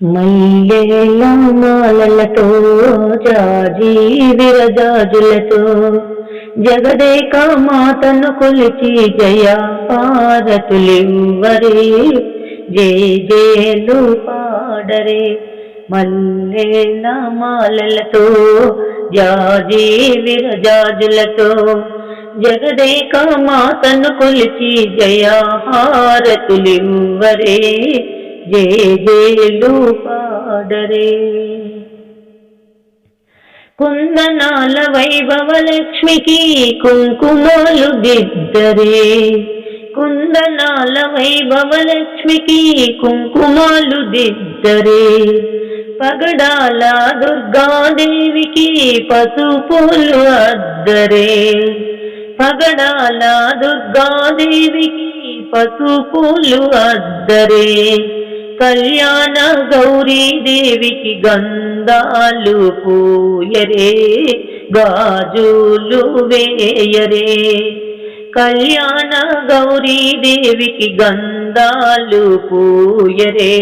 మల్లెల మాలలతో జాజి విరజాజులతో జగదేక మాతను కొలిచి జయ పారతులివ్వరే జయ జయలు పాడరే మల్లెల మాలలతో జాజి విరజాజులతో జగదేక మాతను కొలిచి జయ హారతులివ్వరే జయ జయలు పాడరే? కుందనాల వైభవ లక్ష్మికి కుంకుమాలు దిద్దరే. కుందనాల వైభవ లక్ష్మికి కుంకుమాలు దిద్దరే. పగడాల దుర్గాదేవికి పసుపులు అద్దరే. పగడాల దుర్గాదేవికి పసుపులు అద్దరే. కళ్యాణ గౌరీ దేవికి గంధాలు పూయరే గాజులు వేయరే. కళ్యాణ గౌరీ దేవికి గంధాలు పూయరే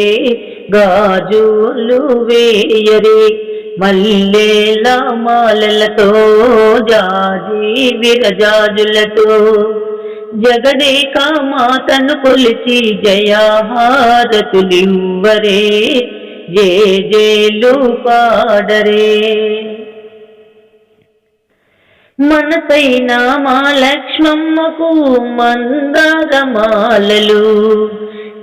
గాజులు వేయరే. మల్లెల మాలలతో జాజి విరజాజులతో జగదేకా మాతను కొలిచి జయాహారతులివ్వరే జే జేలు పాడరే. మనసైన మా లక్ష్మమ్మకు మందారమాలలు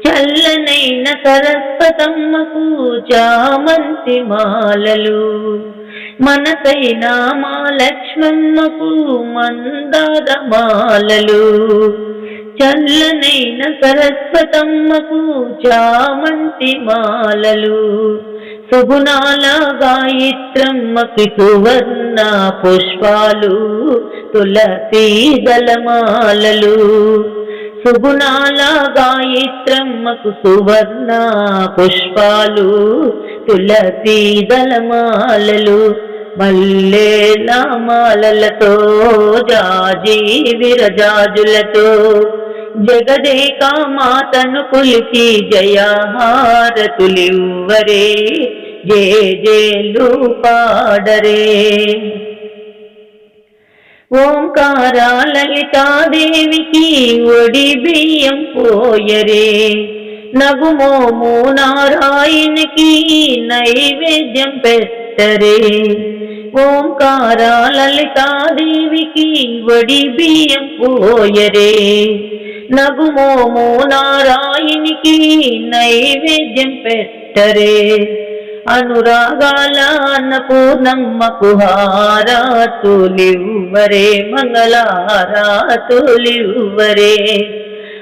చల్లనైన సరస్వతమ్మకు చామంతి మాలలు. మనసైన మా లక్ష్మమ్మకు మందారమాలలు. చల్లనైన సరస్వతమ్మకు చామంతి మాలలు. సుగుణాల గాయత్రమ్మకి సువర్ణ పుష్పాలు తులసి దళమాలలు. సుగుణాల గాయత్రమ్మకు సువర్ణ పుష్పాలు తులసి దళమాలలు. మల్లెల మాలలతో జాజీ విరజాజులతో జగదేక మాతను కొలిచి జయహారతులివ్వరే జే జేలు పాడరే ఓంకార లలితాదేవికి ఒడి బియ్యం పోయరే నగుమోము నారాయణకి నైవేద్యం పెట్టరే ఓంకార లలితాదేవికి వడి బియ్యం పోయరే. నగుమోము నారాయణికి నైవేద్యం పెట్టరే. అనురాగాల అన్నపూర్ణమ్మకు హారాతులివ్వరే మంగళారాతులివ్వరే.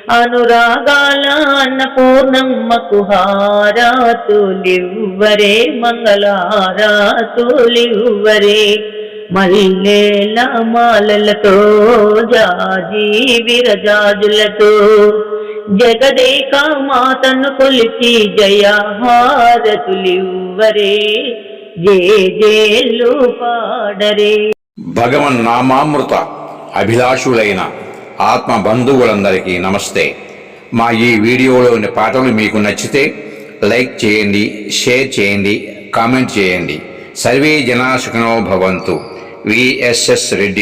అనురాగాల అన్నపూర్ణమ్మకు హారాతులివ్వరే మంగళారాతులివ్వరే. మల్లెల మాలలతో జాజి విరజాజులతో జగదేక మాతను కొలిచి జయహారతులివ్వరే. జే జేలు పాడరే. భగవన్ నామామృత అభిలాషులైన ఆత్మ బంధువులందరికీ నమస్తే. మా ఈ వీడియోలోని పాటలు మీకు నచ్చితే లైక్ చేయండి షేర్ చేయండి కామెంట్ చేయండి. సర్వే జనా సుఖినో భవంతు. విఎస్ఎస్ రెడ్డి.